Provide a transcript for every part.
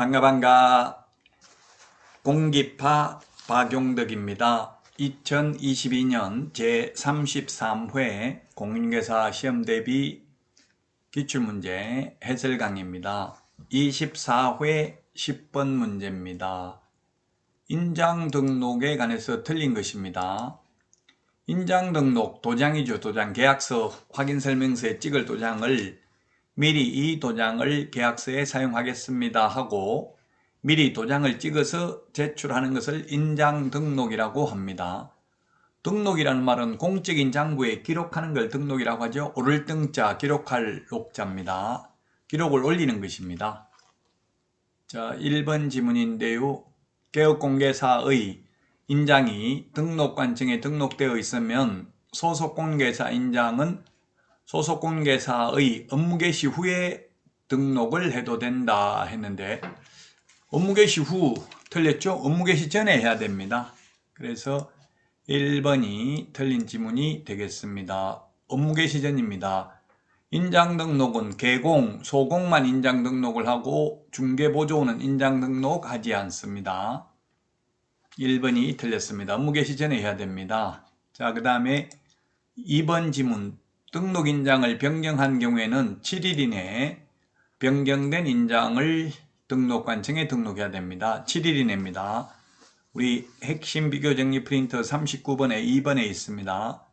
반가 반가 공기파 박용덕입니다. 2022년 제33회 공인중개사 시험 대비 기출문제 해설 강의입니다. 24회 10번 문제입니다. 인장 등록에 관해서 틀린 것입니다. 인장 등록 도장이죠. 도장 계약서 확인 설명서에 찍을 도장을 미리 이 도장을 계약서에 사용하겠습니다 하고 미리 도장을 찍어서 제출하는 것을 인장 등록이라고 합니다. 등록이라는 말은 공적인 장부에 기록하는 걸 등록이라고 하죠. 오를 등자, 기록할 녹자입니다. 기록을 올리는 것입니다. 자, 1번 지문인데요. 개업공개사의 인장이 등록관청에 등록되어 있으면 소속공개사 인장은 소속 공개사의 업무 개시 후에 등록을 해도 된다 했는데 업무 개시 후 틀렸죠? 업무 개시 전에 해야 됩니다. 그래서 1번이 틀린 지문이 되겠습니다. 업무 개시 전입니다. 인장 등록은 개공, 소공만 인장 등록을 하고 중개 보조는 인장 등록하지 않습니다. 1번이 틀렸습니다. 업무 개시 전에 해야 됩니다. 자, 그 다음에 2번 지문 등록 인장을 변경한 경우에는 7일 이내에 변경된 인장을 등록관청에 등록해야 됩니다. 7일 이내입니다. 우리 핵심 비교 정리 프린터 39번에 2번에 있습니다.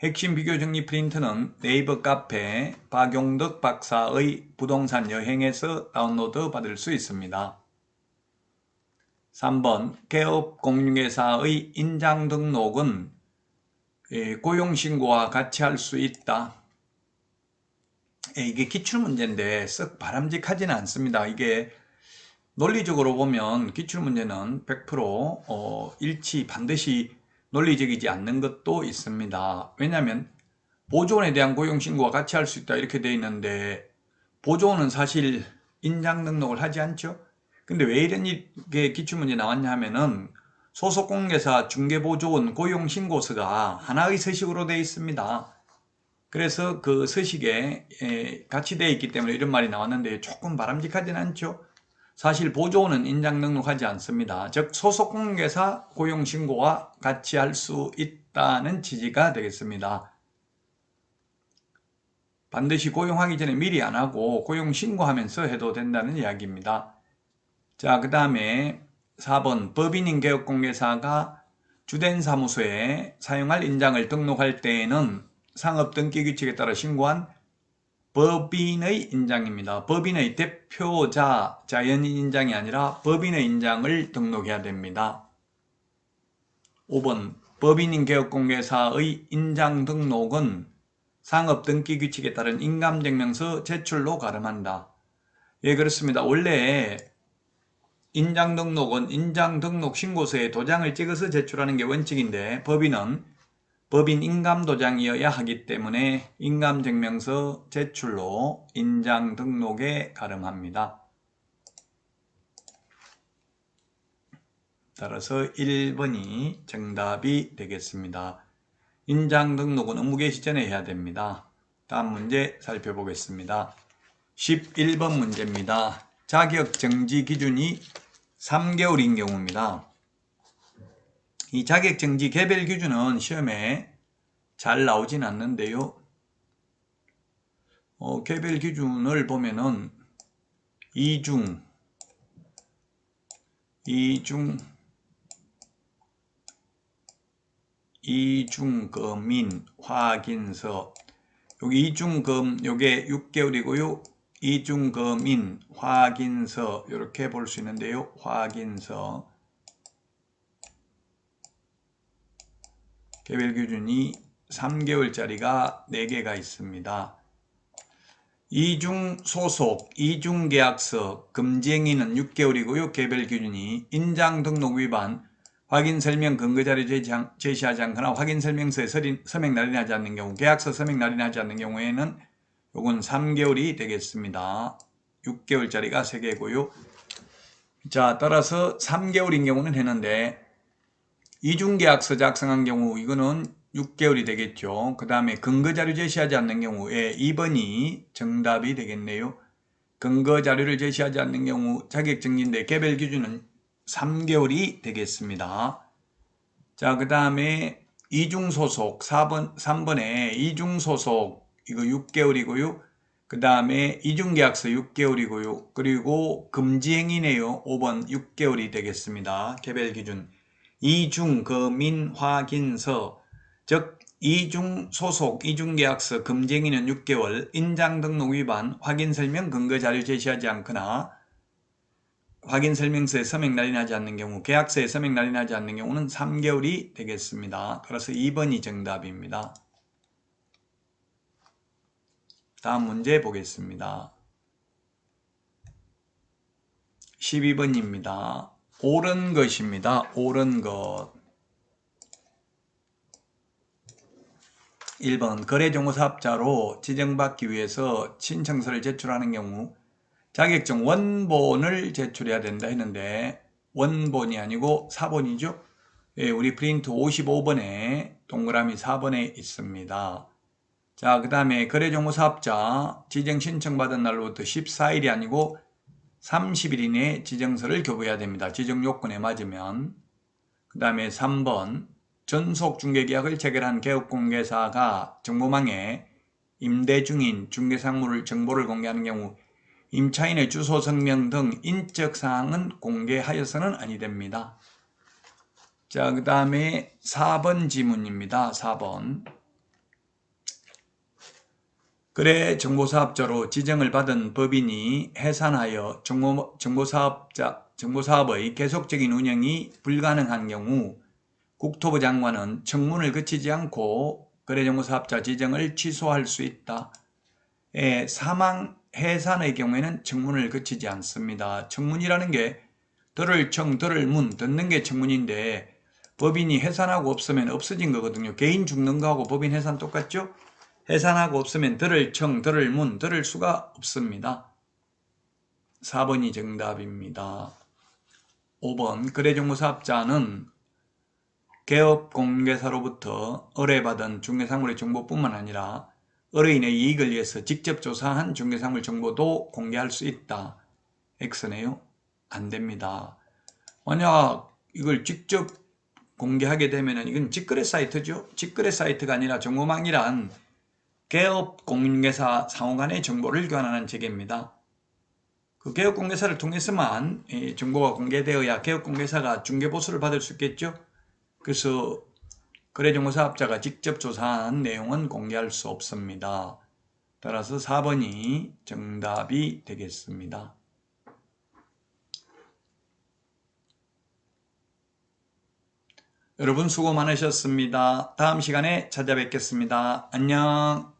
핵심 비교 정리 프린터는 네이버 카페 박용덕 박사의 부동산 여행에서 다운로드 받을 수 있습니다. 3번 개업 공인중개사의 인장 등록은 예, 고용신고와 같이 할 수 있다. 예, 이게 기출문제인데 썩 바람직하지는 않습니다. 이게 논리적으로 보면 기출문제는 100% 어, 일치 반드시 논리적이지 않는 것도 있습니다. 왜냐하면 보조원에 대한 고용신고와 같이 할 수 있다 이렇게 되어 있는데 보조원은 사실 인장 등록을 하지 않죠. 근데 왜 이런 게 기출문제 나왔냐 하면은 소속 공개사 중개보조원 고용신고서가 하나의 서식으로 되어 있습니다. 그래서 그 서식에 같이 되어 있기 때문에 이런 말이 나왔는데 조금 바람직하진 않죠. 사실 보조원은 인장 등록하지 않습니다. 즉 소속 공개사 고용신고와 같이 할 수 있다는 취지가 되겠습니다. 반드시 고용하기 전에 미리 안 하고 고용 신고하면서 해도 된다는 이야기입니다. 자, 그 다음에 4번 법인인 개업공개사가 주된 사무소에 사용할 인장을 등록할 때에는 상업 등기 규칙에 따라 신고한 법인의 인장입니다. 법인의 대표자, 자연인 인장이 아니라 법인의 인장을 등록해야 됩니다. 5번 법인인 개업공개사의 인장 등록은 상업 등기 규칙에 따른 인감증명서 제출로 가름한다. 예, 그렇습니다. 원래 인장 등록은 인장 등록 신고서에 도장을 찍어서 제출하는 게 원칙인데 법인은 법인 인감 도장이어야 하기 때문에 인감 증명서 제출로 인장 등록에 가름합니다. 따라서 1번이 정답이 되겠습니다. 인장 등록은 업무개 시 전에 해야 됩니다. 다음 문제 살펴보겠습니다. 11번 문제입니다. 자격 정지 기준이 3개월인 경우입니다. 이 자격정지 개별 기준은 시험에 잘 나오진 않는데요. 어, 개별 기준을 보면은 이중, 이중, 이중검인 확인서 여기 이중검 요게 6개월이고요. 이중검인 확인서 이렇게 볼 수 있는데요. 확인서 개별 기준이 3개월짜리가 4개가 있습니다. 이중 소속, 이중 계약서, 금지행위는 6개월이고요. 개별 기준이 인장 등록 위반, 확인 설명 근거 자료 제시하지 않거나 확인 설명서에 서명 날인하지 않는 경우, 계약서 서명 날인하지 않는 경우에는 요건 3개월이 되겠습니다. 6개월짜리가 3개고요. 자, 따라서 3개월인 경우는 했는데 이중계약서 작성한 경우 이거는 6개월이 되겠죠. 그 다음에 근거자료 제시하지 않는 경우에 2번이 정답이 되겠네요. 근거 자료를 제시하지 않는 경우 자격증진대 개별 기준은 3개월이 되겠습니다. 자, 그 다음에 이중소속 4번, 3번에 이중소속 이거 6개월이고요. 그 다음에 이중계약서 6개월이고요. 그리고 금지행위네요. 5번 6개월이 되겠습니다. 개별 기준. 이중거민 확인서 즉 이중소속 이중계약서 금지행위는 6개월 인장등록 위반 확인설명 근거자료 제시하지 않거나 확인설명서에 서명 날인하지 않는 경우 계약서에 서명 날인하지 않는 경우는 3개월이 되겠습니다. 따라서 2번이 정답입니다. 다음 문제 보겠습니다. 12번입니다. 옳은 것입니다. 옳은 것. 1번 거래정보사업자로 지정받기 위해서 신청서를 제출하는 경우 자격증 원본을 제출해야 된다 했는데 원본이 아니고 사본이죠. 예, 우리 프린트 55번에 동그라미 4번에 있습니다. 자, 그 다음에 거래정보사업자 지정 신청받은 날로부터 14일이 아니고 30일 이내에 지정서를 교부해야 됩니다. 지정 요건에 맞으면. 그 다음에 3번 전속 중개계약을 체결한 개업공개사가 정보망에 임대 중인 중개상물을 정보를 공개하는 경우 임차인의 주소 성명 등 인적 사항은 공개하여서는 아니 됩니다. 자, 그 다음에 4번 지문입니다. 4번. 그래 정보사업자로 지정을 받은 법인이 해산하여 정보, 정보사업자, 정보사업의 계속적인 운영이 불가능한 경우 국토부 장관은 청문을 거치지 않고 거래정보사업자 지정을 취소할 수 있다. 예, 사망 해산의 경우에는 청문을 거치지 않습니다. 청문이라는 게 들을 청, 들을 문, 듣는 게 청문인데 법인이 해산하고 없으면 없어진 거거든요. 개인 죽는 거하고 법인 해산 똑같죠? 해산하고 없으면 들을 청, 들을 문, 들을 수가 없습니다. 4번이 정답입니다. 5번 거래정보사업자는 개업 공개사로부터 의뢰받은 중개상물의 정보뿐만 아니라 의뢰인의 이익을 위해서 직접 조사한 중개상물 정보도 공개할 수 있다. X네요. 안 됩니다. 만약 이걸 직접 공개하게 되면 이건 직거래 사이트죠. 직거래 사이트가 아니라 정보망이란 개업 공개사 상호 간의 정보를 교환하는 체계입니다. 그 개업 공개사를 통해서만 이 정보가 공개되어야 개업 공개사가 중개 보수를 받을 수 있겠죠. 그래서 거래정보사업자가 직접 조사한 내용은 공개할 수 없습니다. 따라서 4번이 정답이 되겠습니다. 여러분 수고 많으셨습니다. 다음 시간에 찾아뵙겠습니다. 안녕